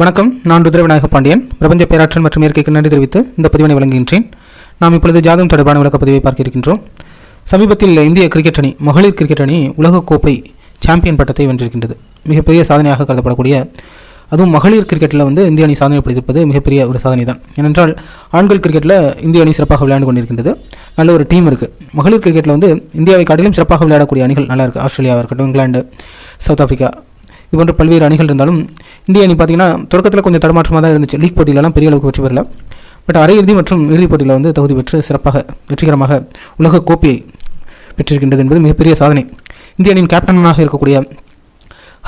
வணக்கம். நான் ருத்ரவிநாயக பாண்டியன். பிரபஞ்ச பேராற்றல் மற்றும் இயற்கைக்கு நன்றி தெரிவித்து இந்த பதிவினை வழங்குகின்றேன். நாம் இப்பொழுது ஜாதகம் தொடர்பான விளக்கப்பதிவை பார்க்க இருக்கின்றோம். சமீபத்தில் இந்திய கிரிக்கெட் அணி மகளிர் கிரிக்கெட் அணி உலகக்கோப்பை சாம்பியன் பட்டத்தை வென்றிருக்கின்றது. மிகப்பெரிய சாதனையாக கருதப்படக்கூடிய அதுவும் மகளிர் கிரிக்கெட்டில் வந்து இந்திய அணி சாதனை படைத்திருப்பது மிகப்பெரிய ஒரு சாதனை தான் ஏனென்றால் ஆண்கள் கிரிக்கெட்டில் இந்திய அணி சிறப்பாக விளையாண்டு கொண்டிருக்கின்றது. நல்ல ஒரு டீம் இருக்குது மகளிர் கிரிக்கெட்டில் வந்து இந்தியாவை காட்டிலும் சிறப்பாக விளையாடக்கூடிய அணிகள் நல்லா இருக்குது ஆஸ்திரேலியாவாக இருக்கட்டும் இங்கிலாந்து சவுத் ஆஃப்ரிக்கா இது போன்ற பல்வேறு அணிகள் இருந்தாலும் இந்திய அணி பார்த்தீங்கன்னா தொடக்கத்தில் கொஞ்சம் தடமாற்றமாக தான் இருந்துச்சு. லீக் போட்டியிலலாம் பெரிய அளவுக்கு வெற்றி பெறல. பட் அரையிறுதி மற்றும் இறுதிப் போட்டியில் வந்து தகுதி பெற்று சிறப்பாக வெற்றிகரமாக உலக கோப்பையை பெற்றிருக்கின்றது என்பது மிகப்பெரிய சாதனை. இந்திய அணியின் கேப்டனாக இருக்கக்கூடிய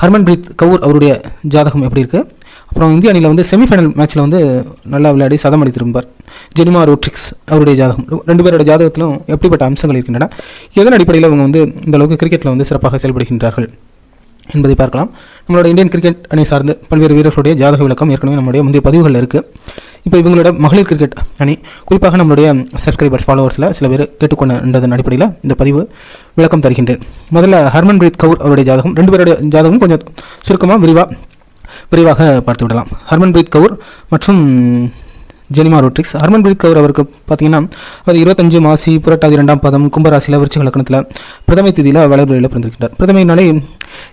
ஹர்மன்பிரீத் கவுர் அவருடைய ஜாதகம் எப்படி இருக்குது அப்புறம் இந்திய அணியில் வந்து செமிஃபைனல் மேட்ச்சில் வந்து நல்லா விளையாடி சதம் அடித்திருப்பார் ஜெனிமா ரோட்ரிக்ஸ் அவருடைய ஜாதகம். ரெண்டு பேரோட ஜாதகத்திலும் எப்படிப்பட்ட அம்சங்கள் இருக்கின்றன? எதன் அடிப்படையில் அவங்க வந்து இந்த அளவுக்கு கிரிக்கெட்டில் வந்து சிறப்பாக செயல்படுகின்றார்கள்? என்பதை பார்க்கலாம். நம்மளோட இந்தியன் கிரிக்கெட் அணி சார்ந்து பல்வேறு வீரர்களுடைய ஜாதக விளக்கம் ஏற்கனவே நம்மளுடைய முந்தைய பதிவுகளில் இருக்குது இப்போ இவங்களோட மகளிர் கிரிக்கெட் அணி குறிப்பாக நம்மளுடைய சப்ஸ்கிரைபர்ஸ் ஃபாலோவர்ஸில் சில பேர் கேட்டுக்கொண்டதன் அடிப்படையில் இந்த பதிவு விளக்கம் தருகின்றேன். முதல்ல ஹர்மன்பிரீத் கவுர் அவருடைய ஜாதகம். ரெண்டு பேருடைய ஜாதகம் கொஞ்சம் சுருக்கமாக விரிவாக விரிவாக பார்த்து விடலாம். ஹர்மன்பிரீத் கவுர் மற்றும் ஜெனிமா ரோட்ரிக்ஸ். ஹர்மன்பிரீத் கவுர் அவருக்கு பார்த்தீங்கன்னா அவர் இருபத்தஞ்சு மாசி புரட்டாதி இரண்டாம் பதம் கும்பராசியில் விருச்சிக லக்கணத்தில் பிரதமை திதியில் வளர்பிறையில் பிறந்திருக்கின்றார். பிரதமைனாலே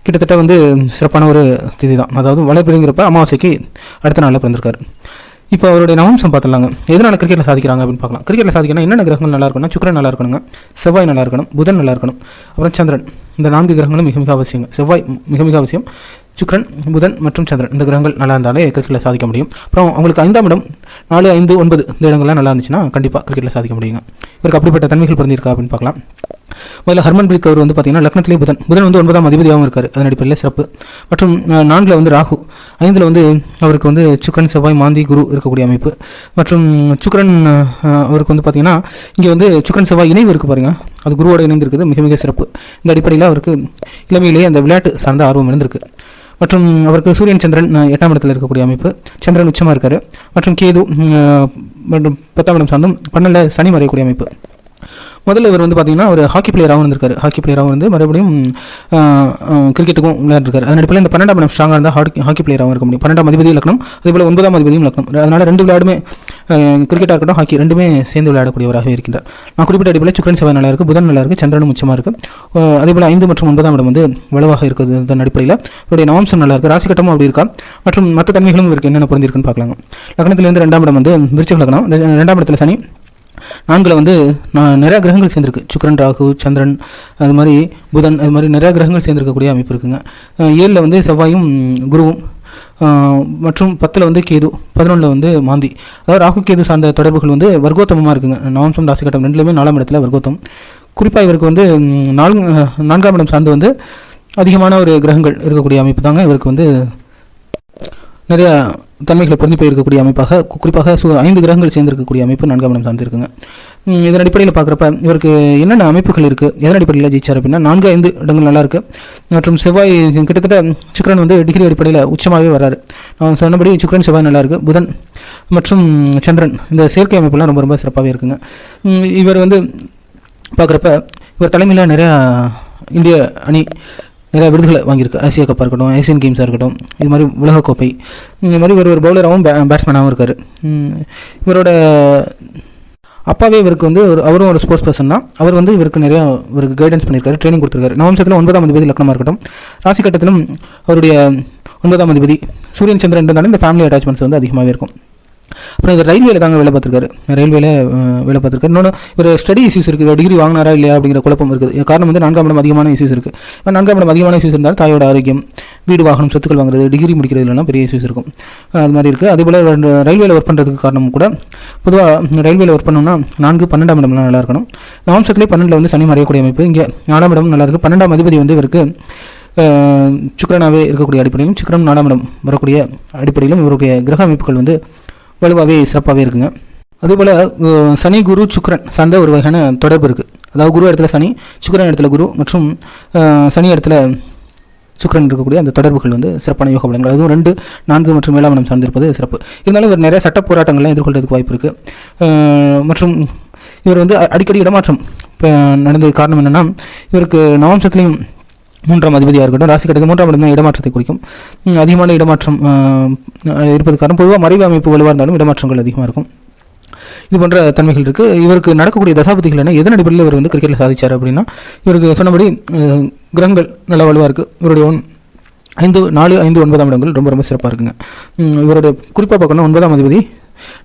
கிட்டத்தட்ட வந்து சிறப்பான ஒரு திதி தான் அதாவது வளர்பிறைங்கிறப்ப அமாவாசைக்கு அடுத்த நாளில் பிறந்திருக்காரு. இப்போ அவருடைய நவம்சம் பார்த்துலாங்க எதனால் கிரிக்கெட்டில் சாதிக்கிறாங்க அப்படின்னு பார்க்கலாம். கிரிக்கெட்டில் சாதிக்கணும் என்னென்ன கிரகங்கள் நல்லா இருக்கணும் சுக்கரன் நல்லா இருக்கணுங்க. செவ்வாய் நல்லா இருக்கணும். புதன் நல்லா இருக்கணும். அப்புறம் சந்திரன். இந்த நான்கு கிரகங்களும் மிக மிக அவசியங்க. செவ்வாய் மிக மிக அவசியம். சுக்ரன் புதன் மற்றும் சந்திரன். இந்த கிரகங்கள் நல்லா இருந்தாலே கிரிக்கெட்டில் சாதிக்க முடியும். அப்புறம் அவங்களுக்கு ஐந்தாம் இடம். நாலு ஐந்து ஒன்பது இந்த இடங்கள்லாம் நல்லா இருந்துச்சுன்னா கண்டிப்பாக கிரிக்கெட்டில் சாதிக்க முடியுங்க. இவருக்கு அப்படிப்பட்ட தன்மைகள் பிறந்திருக்கா அப்படின்னு பார்க்கலாம். முதல்ல ஹர்மன்பிரீத் அவர் வந்து பார்த்தீங்கன்னா லக்னத்திலே புதன். புதன் வந்து ஒன்பதாம் அதிபதியாகவும் இருக்கார். அதன் அடிப்படையில் சிறப்பு. மற்றும் நான்கில் வந்து ராகு. ஐந்தில் வந்து அவருக்கு வந்து சுக்கரன் செவ்வாய் மாந்தி குரு இருக்கக்கூடிய அமைப்பு. மற்றும் சுக்கரன் அவருக்கு வந்து பார்த்தீங்கன்னா இங்கே வந்து சுக்கரன் செவ்வாய் இணைவு இருக்குது பாருங்கள் அது குருவோட இணைந்திருக்குது மிக மிக சிறப்பு. இந்த அடிப்படையில் அவருக்கு இளமையிலேயே அந்த விளையாட்டு சார்ந்த ஆர்வம் இருந்திருக்கு. மற்றும் அவருக்கு சூரியன் சந்திரன் எட்டாம் இடத்தில் இருக்கக்கூடிய அமைப்பு. சந்திரன் உச்சமாக இருக்கார். மற்றும் கேது மற்றும் பத்தாம் இடம் சார்ந்தும் பன்னெண்டில் சனி மறையக்கூடிய அமைப்பு. முதல்ல இவர் வந்து பார்த்தீங்கன்னா ஒரு ஹாக்கி பிளேயராகவும் இருந்திருக்காரு. ஹாக்கி பிளேயராகவும் இருந்து மறுபடியும் கிரிக்கெட்டுக்கும் விளையாண்டுருக்காரு அதன் அடிப்படையில் இந்த பன்னெண்டாம் இடம் ஸ்ட்ராங்காக இருந்தால் ஹாக்கி ஹாக்கி பிளேயராகவும் இருக்க முடியும். பன்னெண்டாம் அதிபதி இலக்கணம் அதேபோல் ஒன்பதாம் அதிபதியும் இலக்கணம் அதனால் ரெண்டு விளையாடுமே கிரிக்கெட்டாக இருக்கட்டும் ஹாக்கி ரெண்டுமே சேர்ந்து விளையாடக்கூடியவராக இருக்கின்றார். நான் குறிப்பிட்ட அடிப்படையில் சுக்கரன் செவ்வாய் நல்லா இருக்குது புதன் நல்லா இருக்குது சந்திரனும் உச்சமாக இருக்குது அதேபோல் ஐந்து மற்றும் ஒன்பதாம் இடம் வந்து வலுவாக இருக்குது அதன் அடிப்படையில் இவருடைய நவம்சம் நல்லா இருக்குது ராசி கட்டமும் அப்படி இருக்கா? மற்றும் மற்ற தன்மைகளும் இவருக்கு என்னென்ன புரிஞ்சிருக்குன்னு பார்க்கலாம் லக்னத்திலிருந்து ரெண்டாம் இடம் வந்து விருச்சிக லக்னம். ரெண்டாம் இடத்துல சனி நான்கில் வந்து நான் நிறையா கிரகங்கள் சேர்ந்துருக்கு. சுக்கரன் ராகு சந்திரன் அது மாதிரி புதன் அது மாதிரி நிறையா கிரகங்கள் சேர்ந்துருக்கக்கூடிய அமைப்பு இருக்குங்க. ஏழில் வந்து செவ்வாயும் குருவும் மற்றும் பத்தில் வந்து கேது பதினொன்றில் வந்து மாந்தி. அதாவது ராகு கேது சார்ந்த தொடர்புகள் வந்து வர்க்கோத்தமமாக இருக்குங்க. நவம்சம் ராசி கட்டம் ரெண்டுலேயுமே நாலாம் இடத்துல வர்க்கோத்தம். குறிப்பாக இவருக்கு வந்து நான்கு நான்காம் இடம் சார்ந்து வந்து அதிகமான ஒரு கிரகங்கள் இருக்கக்கூடிய அமைப்பு தாங்க இவருக்கு வந்து நிறையா தன்மைகளை பொருந்தி போயிருக்கக்கூடிய அமைப்பாக குறிப்பாக சு ஐந்து கிரகங்கள் சேர்ந்திருக்கக்கூடிய அமைப்பு நான்காம் இடம் சார்ந்திருக்குங்க. இதன் அடிப்படையில் பார்க்குறப்ப இவருக்கு என்னென்ன அமைப்புகள் இருக்குது எதன் அடிப்படையில் ஜெயிச்சார் அப்படின்னா நான்கு ஐந்து இடங்கள் நல்லா இருக்குது மற்றும் செவ்வாய் கிட்டத்தட்ட சுக்கரன் வந்து டிகிரி அடிப்படையில் உச்சமாகவே வராரு நான் சொன்னபடி சுக்கரன் செவ்வாய் நல்லா இருக்குது புதன் மற்றும் சந்திரன் இந்த செயற்கை அமைப்பெல்லாம் ரொம்ப ரொம்ப சிறப்பாகவே இருக்குங்க. இவர் வந்து பார்க்குறப்ப இவர் தலைமையில் நிறையா இந்திய அணி நிறைய விருதுகளை வாங்கியிருக்கு. ஆசியா கப்பாக இருக்கட்டும் ஏசியன் கேம்ஸாக இருக்கட்டும். இது மாதிரி உலகக்கோப்பை. இந்த மாதிரி ஒரு ஒரு பவுலராகவும் பே பேட்ஸ்மேனாகவும் இருக்கார். இவரோட அப்பாவே இவருக்கு வந்து ஒரு அவரும் ஒரு ஸ்போர்ட்ஸ் பர்சன் தான். அவர் வந்து இவருக்கு நிறையா இவருக்கு கைடன்ஸ் பண்ணியிருக்காரு ட்ரைனிங் கொடுத்துருக்காரு. நவம்சத்தில் ஒன்பதாம் அதிபதி லக்னமாக இருக்கட்டும். ராசி கட்டத்திலும் அவருடைய ஒன்பதாம் அதிபதி சூரியன் சந்திரன் இருந்தாலும் இந்த ஃபேமிலி அட்டாச்மெண்ட்ஸ் வந்து அதிகமாகவே இருக்கும். அப்புறம் இவர் ரயில்வேல தாங்க வேலை பார்த்துருக்காரு. ரயில்வேல வேலை பார்த்துருக்காரு. இன்னொன்று ஒரு ஸ்டடி இஷ்யூஸ் இருக்குது டிகிரி வாங்கினாரா இல்லையா அப்படிங்கிற குழப்பம் இருக்குது. காரணம் வந்து நான்காம் இடம் அதிகமான இஷ்யூஸ் இருக்குது இப்போ நான்காம் இடம் அதிகமான இஷ்யூஸ் இருந்தாலும் தாயோட ஆரோக்கியம் வீடு வாகனம் சொத்துக்கள் வாங்குறது டிகிரி முடிக்கிறதுலாம் பெரிய இஷ்யூஸ் இருக்கும். அது மாதிரி இருக்குது அதேபோல் ரயில்வேல ஒர்க் பண்ணுறதுக்கு காரணம் கூட பொதுவாக ரயில்வேல ஒர்க் பண்ணோம்னா நான்கு பன்னெண்டாம் இடம்லாம் நல்லா இருக்கணும். நவம்சத்துலேயே பன்னெண்டில் வந்து சனி மறையக்கூடிய அமைப்பு. இங்கே நாலாம் இடம் நல்லா இருக்குது பன்னெண்டாம் அதிபதி வந்து இவருக்கு சுக்கரனாகவே இருக்கக்கூடிய அடிப்படையிலும் சுக்கிரம் நாலாம் இடம் வரக்கூடிய அடிப்படையிலும் இவருடைய கிரக அமைப்புகள் வந்து வலுவாகவே சிறப்பாகவே இருக்குங்க. அதேபோல் சனி குரு சுக்ரன் சார்ந்த ஒரு வகையான தொடர்பு இருக்குது அதாவது குரு இடத்துல சனி சுக்ரன் இடத்துல குரு மற்றும் சனி இடத்துல சுக்கரன் இருக்கக்கூடிய அந்த தொடர்புகள் வந்து சிறப்பான யோக பலன்கள். அதுவும் ரெண்டு நான்கு மற்றும் ஏழாம் இடம் சார்ந்திருப்பது சிறப்பு. இருந்தாலும் இவர் நிறைய சட்ட போராட்டங்கள்லாம் எதிர்கொள்றதுக்கு வாய்ப்பு இருக்குது மற்றும் இவர் வந்து அடிக்கடி இடமாற்றம் இப்போ நடந்தது காரணம் என்னென்னா இவருக்கு நவம்சத்துலேயும் மூன்றாம் அதிபதியாக இருக்கட்டும் ராசி கட்டத்தில் மூன்றாம் இடம் இடமாற்றத்தை குறிக்கும். அதிகமான இடமாற்றம் இருப்பது காரணம். பொதுவாக மறைவு அமைப்பு வலுவாக இருந்தாலும் இடமாற்றங்கள் அதிகமாக இருக்கும். இது போன்ற தன்மைகள் இருக்குது இவருக்கு நடக்கக்கூடிய தசாபதிகள் என்ன? எதன் அடிப்படையில் இவர் வந்து கிரிக்கெட்டில் சாதிச்சார் அப்படின்னா இவருக்கு சொன்னபடி கிரகங்கள் நல்லா வலுவாக இருக்குது இவருடைய ஒன் ஐந்து நாலு ஐந்து ஒன்பதாம் இடங்கள் ரொம்ப ரொம்ப சிறப்பாக இருக்குங்க. இவருடைய குறிப்பாக பார்க்கணும் ஒன்பதாம் அதிபதி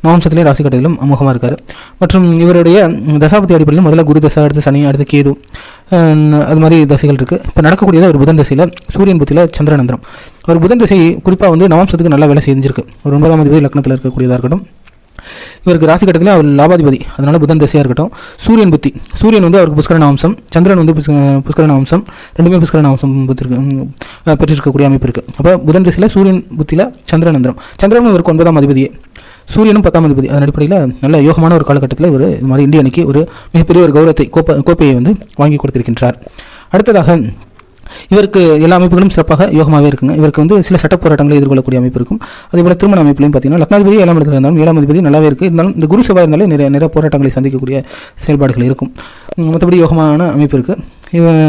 நவம்சத்திலையும் ராசி கட்டத்திலும் இருக்கார். மற்றும் இவருடைய தசாபதி அடிப்படையில் முதல்ல குரு தசா அடுத்து சனி அடுத்து கேது. அது மாதிரி தசைகள் இருக்குது இப்போ நடக்கக்கூடியது ஒரு புதன் தசையில் சூரியன் புத்தியில் சந்திரநந்திரம். ஒரு புதன் தசை குறிப்பாக வந்து நவம்சத்துக்கு நல்லா வேலை செஞ்சிருக்கு. ஒரு ஒன்பதாம் தேதி லக்னத்தில் இருக்கக்கூடியதாக இருக்கட்டும். இவருக்கு ராசி கட்டத்தில் அவர் லாபாதிபதி. அதனால் புதன் திசையாக இருக்கட்டும். சூரியன் புத்தி. சூரியன் வந்து அவருக்கு புஷ்கரண அம்சம் சந்திரன் வந்து புஷ்கரண அம்சம் ரெண்டுமே புஷ்கரண அம்சம் பெற்றிருக்கு பெற்றிருக்கக்கூடிய அமைப்பு இருக்குது அப்போ புதன் திசையில் சூரியன் புத்தியில் சந்திரன் அந்தரம் சந்திரன் இவருக்கு ஒன்பதாம் அதிபதியே. சூரியனும் பத்தாம் அதிபதி அதன் அடிப்படையில் நல்ல யோகமான ஒரு காலகட்டத்தில் இவர் இது மாதிரி இந்திய அணிக்கு ஒரு மிகப்பெரிய ஒரு கௌரவத்தை கோப்பை கோப்பையை வந்து வாங்கி கொடுத்திருக்கின்றார். அடுத்ததாக இவருக்கு எல்லா அமைப்புகளும் சிறப்பாக யோகமாகவே இருக்குங்க. இவருக்கு வந்து சில சட்ட போராட்டங்களை எதிர்கொள்ளக்கூடிய அமைப்பு இருக்கும். அதே போல திருமண அமைப்புலையும் பார்த்தீங்கன்னா லக்னாதிபதி ஏழாம் இடத்துல இருந்தாலும் ஏழாம் அதிபதி நல்லாவே இருக்குது இருந்தாலும் இந்த குரு சபா இருந்தாலே நிறைய நிறைய போராட்டங்களை சந்திக்கக்கூடிய செயல்பாடுகள் இருக்கும். மற்றபடி யோகமான அமைப்பு இருக்குது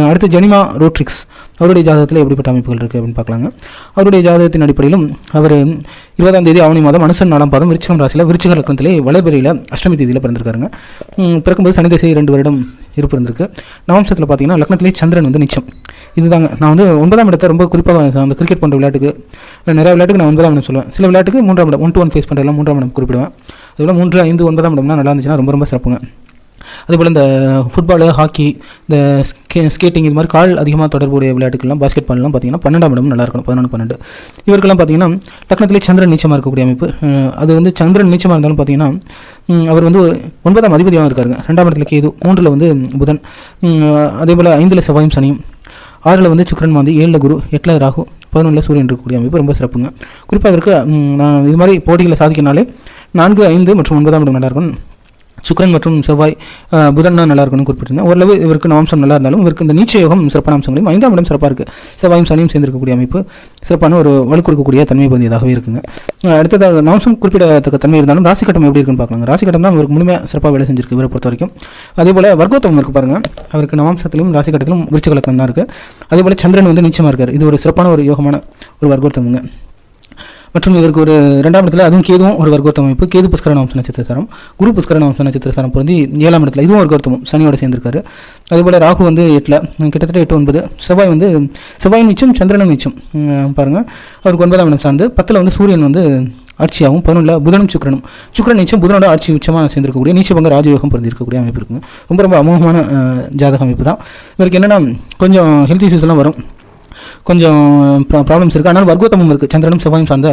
அடுத்து ஜெனிமா ரோட்ரிக்ஸ். அவருடைய ஜாதகத்தில் எப்படிப்பட்ட அமைப்புகள் இருக்குது அப்படின்னு பார்க்கலாங்க. அவருடைய ஜாதகத்தின் அடிப்படையிலும் அவர் இருபதாம் தேதி ஆவணி மாதம் அனுசன் நாலாம் பாதம் விருச்சகம் ராசியில் விருச்சிக லக்னத்திலே வளபெரியில் அஷ்டமி தேதியில் பிறந்திருக்காருங்க. பிறக்கும்போது சனி திசை ரெண்டு வருடம் இருப்பு இருந்திருக்கு. நவம்சத்தில் பார்த்தீங்கன்னா லக்னத்திலே சந்திரன் வந்து நிச்சயம். இதுதாங்க. நான் வந்து ஒன்பதாம் இடத்தை ரொம்ப குறிப்பாக அந்த கிரிக்கெட் பண்ணுற விளையாட்டுக்கு நிறைய விளையாட்டுக்கு நான் ஒன்பதாம் இடம் சொல்லுவேன். சில விளையாட்டுக்கு மூன்றாம் இடம் ஒன் டு ஒன் ஃபேஸ் பண்ணுறதுலாம் மூன்றாம் இடம் குறிப்பிடுவேன். அதுபோல் மூன்று ஐந்து ஒன்பதாம் இடம்னா நல்லா இருந்துச்சுன்னா ரொம்ப ரொம்ப சிறப்புங்க. அதேபோல் இந்த ஃபுட்பாலு ஹாக்கி இந்த ஸ்கே ஸ்கேட்டிங் இது மாதிரி கால் அதிகமாக தொடர்புடைய விளையாட்டுக்கெல்லாம் பாஸ்கெட் பால்லாம் பார்த்தீங்கன்னா பன்னெண்டாம் இடம் நல்லா இருக்கணும் பதினொன்று பன்னெண்டு. இவருக்கெல்லாம் பார்த்தீங்கன்னா லக்னத்திலே சந்திரன் நீச்சமாக இருக்கக்கூடிய அமைப்பு. அது வந்து சந்திரன் நீச்சமாக இருந்தாலும் பார்த்தீங்கன்னா அவர் வந்து ஒன்பதாம் அதிபதியாகவும் இருக்காருங்க. ரெண்டாம் இடத்துல கேது மூன்றில் வந்து புதன். அதே போல் ஐந்தில் செவ்வாயும் சனியும். ஆறில் வந்து சுக்கரன் மாந்தி ஏழில் குரு எட்டில் ராகு பதினொன்றில் சூரியன் இருக்கக்கூடிய அமைப்பு ரொம்ப சிறப்புங்க. குறிப்பாக இவருக்கு நான் இது மாதிரி போட்டிகளை சாதிக்கனாலே நான்கு ஐந்து மற்றும் ஒன்பதாம் இடம் நல்லா இருக்கும் சுக்கரன் மற்றும் செவ்வாய் புதன் தான் நல்லா இருக்கும்னு குறிப்பிட்டிருந்தேன். ஓரளவு இவருக்கு நவம்சம் நல்லா இருந்தாலும் இவருக்கு இந்த நீச்ச யோகம் சிறப்பான அம்சங்களையும் ஐந்தாம் இடம் சிறப்பாக இருக்குது செவ்வாயும் சனியும் சேர்ந்திருக்கக்கூடிய அமைப்பு சிறப்பான ஒரு வலு கொடுக்கக்கூடிய தன்மை பொருந்தியதாகவே இருக்குங்க. அடுத்ததாக நவம்சம் குறிப்பிடத்தக்க தன்மை இருந்தாலும் ராசி கட்டம் எப்படி இருக்குன்னு பார்க்கலாங்க. ராசி கட்டம் தான் இவருக்கு முழுமையாக சிறப்பாக வேலை செஞ்சிருக்கு இவரை பொறுத்த வரைக்கும் அதே போல் வர்க்கோத்தவம் இருக்கு பாருங்கள் அவருக்கு நவம்சத்திலும் ராசி கட்டத்திலும் விருச்சிக தான் இருக்குது அதே போல் சந்திரன் வந்து நீச்சமாக இருக்கார். இது ஒரு சிறப்பான ஒரு யோகமான ஒரு வர்க்கோத்தவங்க மற்றும் இவருக்கு ஒரு ரெண்டாம் இடத்துல அதுவும் கேதுவும் ஒரு வர்க்கோத்தம அமைப்பு. கேது புஷ்கரண வம்ச நட்சத்திரசாரம் குரு புஷ்கரண வம்ச நட்சத்திரசாரம் பிறந்து ஏழாம் இடத்துல இதுவும் வர்க்கோத்தமம் சனியோட சேர்ந்திருக்காரு. அதுபோல் ராகு வந்து எட்டில் கிட்டத்தட்ட எட்டு ஒன்பது. செவ்வாய் வந்து செவ்வாய் மிச்சம் சந்திரனும் மிச்சம். பாருங்கள் அவருக்கு ஒன்பதாம் இடம் சார்ந்து பத்தில் வந்து சூரியன் வந்து ஆட்சியாகவும் பதினொன்றில் புதனும் சுக்கரனும். சுக்கிரன் நீச்சம் புதனோட ஆட்சி உச்சமாக சேர்ந்திருக்கக்கூடிய நீச்சபங்க ராஜயோகம் பிறந்திருக்கக்கூடிய அமைப்பு இருக்குங்க ரொம்ப ரொம்ப அமோகமான ஜாதக அமைப்பு தான். இவருக்கு என்னென்னா கொஞ்சம் ஹெல்த் இஷ்யூஸ்லாம் வரும். கொஞ்சம் ப்ராப்ளம்ஸ் இருக்குது ஆனால் வர்க்கோத்தமம் இருக்குது சந்திரனும் செவ்வாயும் சார்ந்த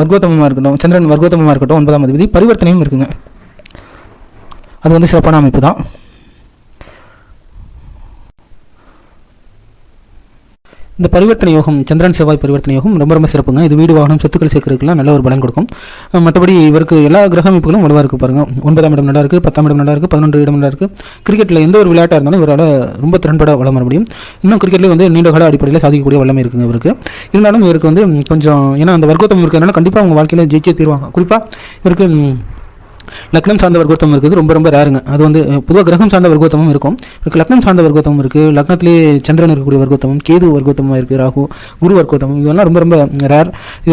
வர்க்கோத்தமமாக இருக்கட்டும் சந்திரன் வர்க்கோத்தமமாக இருக்கட்டும் ஒன்பதாம் அதிபதி பரிவர்த்தனையும் இருக்குங்க. அது வந்து சிறப்பான அமைப்பு தான். இந்த பரிவர்த்தனை யோகம் சந்திரன் செவ்வாய் பரிவர்த்தனை யோகம் ரொம்ப ரொம்ப சிறப்புங்க. இது வீடு வாகனம் சொத்துக்கள் சேர்க்கறதுக்குலாம் நல்ல ஒரு பலன் கொடுக்கும். மற்றபடி இவருக்கு எல்லா கிரக அமைப்புகளும் வலுவாக இருக்குது பாருங்கள் ஒன்பதாம் இடம் நல்லா இருக்குது பத்தாம் இடம் நல்லா இருக்குது பதினொன்று இடம் நல்லா இருக்குது கிரிக்கெட்டில் எந்த ஒரு விளையாட்டாக இருந்தாலும் இவரால் ரொம்ப திறன்பட வளம் வர முடியும். இன்னும் கிரிக்கெட்லேயே வந்து நீண்ட கால அடிப்படையில் சாதிக்கக்கூடிய வல்லமை இருக்குங்க இவருக்கு. இருந்தாலும் இவருக்கு வந்து கொஞ்சம் ஏன்னா அந்த வர்க்கோத்தம் இருக்கிறதுனால கண்டிப்பாக அவங்க வாழ்க்கையில் ஜெயிச்சே தீர்வாங்க. குறிப்பாக இவருக்கு லக்னம் சார்ந்த வர்க்கோத்தம் இருக்குது. ரொம்ப ரொம்ப ரேருங்க அது வந்து பொதுவாக கிரகம் சார்ந்த வர்க்கோத்தமும் இருக்கும். லக்னம் சார்ந்த வர்க்கோத்தமும் இருக்குது லக்னத்திலே சந்திரன் இருக்கக்கூடிய வர்க்கோத்தமும் கேது வர்க்கோத்தமாக இருக்குது ராகு குரு வர்க்கோத்தமம் இதெல்லாம் ரொம்ப ரொம்ப ரேர்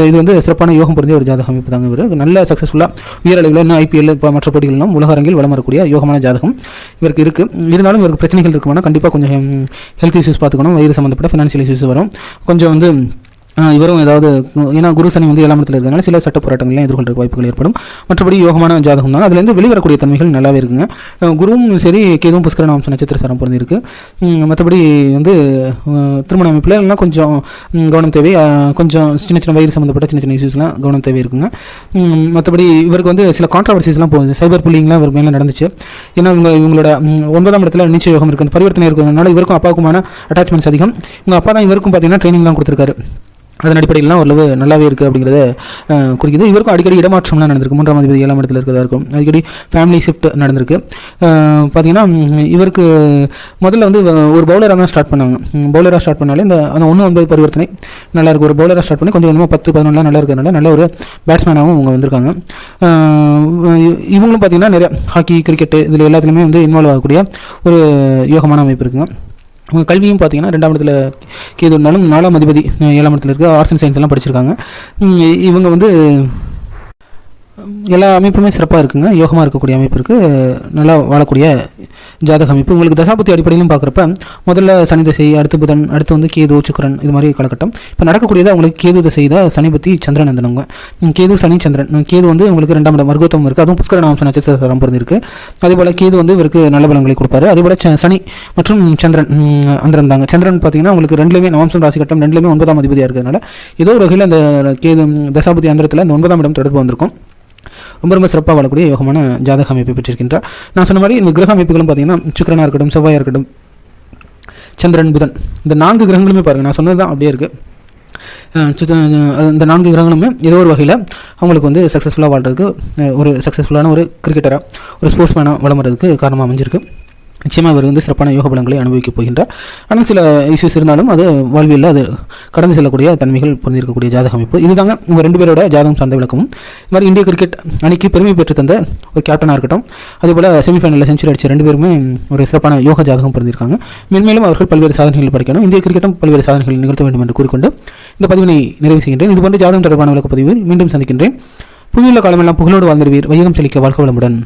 இது வந்து சிறப்பான யோகம் பொருந்திய ஒரு ஜாதகம் இப்போ தாங்க இவர். நல்ல சக்ஸஸ்ஃபுல்லாக உயரளவில் இன்னும் ஐபிஎல் இப்போ மற்ற போட்டிகளிலும் உலக அரங்கில் வளம் வரக்கூடிய யோகமான ஜாதகம் இவருக்கு இருக்குது இருந்தாலும் இவருக்கு பிரச்சனைகள் இருக்குமானா கண்டிப்பாக கொஞ்சம் ஹெல்த் இஷ்யூஸ் பார்த்துக்கணும். வயிறு சம்மந்தப்பட்ட ஃபினான்ஷியல் இஷ்யூஸ் வரும். கொஞ்சம் வந்து இவரும் ஏதாவது ஏன்னா குரு சனி வந்து ஏழாம் இடத்துல இருக்கிறதுனால சில சட்ட போராட்டங்களையும் எதிர்கொள்கிற வாய்ப்புகள் ஏற்படும். மற்றபடி யோகமான ஜாதகம் தான். அதுலேருந்து வெளிவரக்கூடிய தன்மைகள் நல்லாவே இருக்குங்க. குருவும் சரி கேதுவும் புஷ்கர வம்ச நட்சத்திர சரம் பிறந்திருக்கு. மற்றபடி வந்து திருமண அமைப்பில் எல்லாம் கொஞ்சம் கவனம் தேவை. கொஞ்சம் சின்ன சின்ன வயிறு சம்மந்தப்பட்ட சின்ன சின்ன இஷ்யூஸ்லாம் கவனம் தேவை இருக்குங்க. மற்றபடி இவருக்கு வந்து சில கான்ட்ரவர்சிஸ்லாம் போகுது. சைபர் புல்லிங்லாம் இவர் மேலே நடந்துச்சு. ஏன்னா இவங்க இவங்களோட ஒன்பதாம் இடத்துல நிச்சய யோகம் இருக்குது அந்த பரிவர்த்தனை இருக்கிறதுனால இவருக்கும் அப்பாவுக்குமான அட்டாச்மெண்ட்ஸ் அதிகம். இவங்க அப்பா தான் இவருக்கும் பார்த்தீங்கன்னா ட்ரைனிங்லாம் கொடுத்துருக்காரு. அதன் அடிப்படையிலாம் ஓரளவு நல்லாவே இருக்குது அப்படிங்கிறத அஹ், குறிக்குது. இவருக்கும் அடிக்கடி இடமாற்றம்லாம் நடந்திருக்கு. மூன்றாம் அதிபதி ஏழாம் இடத்துல இருக்கிறதா இருக்கும். அடிக்கடி ஃபேமிலி ஷிஃப்ட் நடந்திருக்கு. பார்த்தீங்கன்னா இவருக்கு முதல்ல வந்து ஒரு பவுலராக தான் ஸ்டார்ட் பண்ணாங்க. பவுலராக ஸ்டார்ட் பண்ணாலே இந்த அந்த ஒன்று ஒன்பது பரிவர்த்தனை நல்லா இருக்கு. ஒரு பவுலராக ஸ்டார்ட் பண்ணி கொஞ்சம் கொஞ்சமாக பத்து பதினொன்றுலாம் நல்லா இருக்கிறதுனால நல்ல ஒரு பேட்ஸ்மேனாகவும் அவங்க வந்திருக்காங்க. இவங்களும் பார்த்தீங்கன்னா நிறைய ஹாக்கி கிரிக்கெட்டு இதில் எல்லாத்துலேயுமே வந்து இன்வால்வ் ஆகக்கூடிய ஒரு யோகமான அமைப்பு இருக்குங்க. அவங்க கல்வியும் பார்த்தீங்கன்னா ரெண்டாம் இடத்துல கேது இருந்தாலும் நாலாம் அதிபதி ஏழாம் இடத்துல இருக்க ஆர்ட்ஸ் அண்ட் சயின்ஸ் எல்லாம் படிச்சிருக்காங்க. இவங்க வந்து எல்லா அமைப்புமே சிறப்பாக இருக்குங்க. யோகமாக இருக்கக்கூடிய அமைப்பு இருக்குது நல்லா வாழக்கூடிய ஜாதக அமைப்பு. உங்களுக்கு தசாபத்தி அடிப்படையிலும் பார்க்குறப்ப முதல்ல சனி தசை அடுத்து புதன் அடுத்து வந்து கேது சுக்கரன் இது மாதிரி காலகட்டம். இப்போ நடக்கக்கூடியது உங்களுக்கு கேது தசை தான் சனி பற்றி சந்திரன் இருந்தவங்க கேது சனி சந்திரன். கேது வந்து உங்களுக்கு ரெண்டாம் இடம் வர்க்கோத்தம் இருக்குது அதுவும் புஷ்கர நாமச நட்சத்திரம் பிறந்திருக்கு அதே போல் கேது வந்து இவருக்கு நல்ல பலங்களை கொடுப்பாரு. அதே போல் ச- சனி மற்றும் சந்திரன் உம், தாங்க. சந்திரன் பார்த்தீங்கன்னா உங்களுக்கு ரெண்டுலேயுமே நவம்சம் ராசி கட்டம் ரெண்டுலேயுமே ஒன்பதாம் அதிபதியாக இருக்கிறதுனால ஏதோ ஒரு வகையில் அந்த கேது தசாபதி அந்தரத்தில் அந்த ஒன்பதாம் இடம் தொடர்பு வந்திருக்கும். ரொம்ப ரொம்ப சிறப்பாக வாழக்கூடிய யோகமான ஜாதக அமைப்பை பெற்றிருக்கின்றார். நான் சொன்ன மாதிரி இந்த கிரக அமைப்புகளும் பார்த்தீங்கன்னா சுக்கரனாக இருக்கட்டும் செவ்வாயாக இருக்கட்டும் சந்திரன் புதன் இந்த நான்கு கிரகங்களுமே பாருங்கள் நான் சொன்னது தான் அப்படியே இருக்குது இந்த நான்கு கிரகங்களுமே ஏதோ ஒரு வகையில் அவங்களுக்கு வந்து சக்ஸஸ்ஃபுல்லாக வாழ்கிறதுக்கு ஒரு சக்ஸஸ்ஃபுல்லான ஒரு கிரிக்கெட்டராக ஒரு ஸ்போர்ட்ஸ் மேனாக வளமுறதுக்கு காரணமாக அமைஞ்சிருக்கு. நிச்சயமாக இவர் வந்து சிறப்பான யோக பலங்களை அனுபவிக்க போகின்றார். ஆனால் சில இஷ்யூஸ் இருந்தாலும் அது வாழ்வியலில் அது கடந்து செல்லக்கூடிய தன்மைகள் பொருந்திருக்கக்கூடிய ஜாதக அமைப்பு. இதுதாங்க உங்கள் ரெண்டு பேரோட ஜாதகம் சார்ந்த விளக்கமும். இது மாதிரி இந்திய கிரிக்கெட் அணிக்கு பெருமை பெற்று தந்த ஒரு கேப்டனாக இருக்கட்டும் அதேபோல் செமிஃபைனலில் செஞ்சுரி அடித்த ரெண்டு பேருமே ஒரு சிறப்பான யோக ஜாதகம் பிறந்திருக்காங்க மென்மேலும் அவர்கள் பல்வேறு சாதனைகள் படிக்கணும். இந்திய கிரிக்கெட்டும் பல்வேறு சாதனைகள் நிகழ்த்த வேண்டும் என்று கூறிக்கொண்டு இந்த பதிவினை நிறைவு செய்கின்றேன். இதுபோன்ற ஜாதகம் தொடர்பான விளக்கப்பதிவில் மீண்டும் சந்திக்கின்றேன். புவியுள்ள காலமெல்லாம் புகழோடு வாழ்ந்திருவீர் வையகம் செழிக்க வாழ்க வளமுடன்.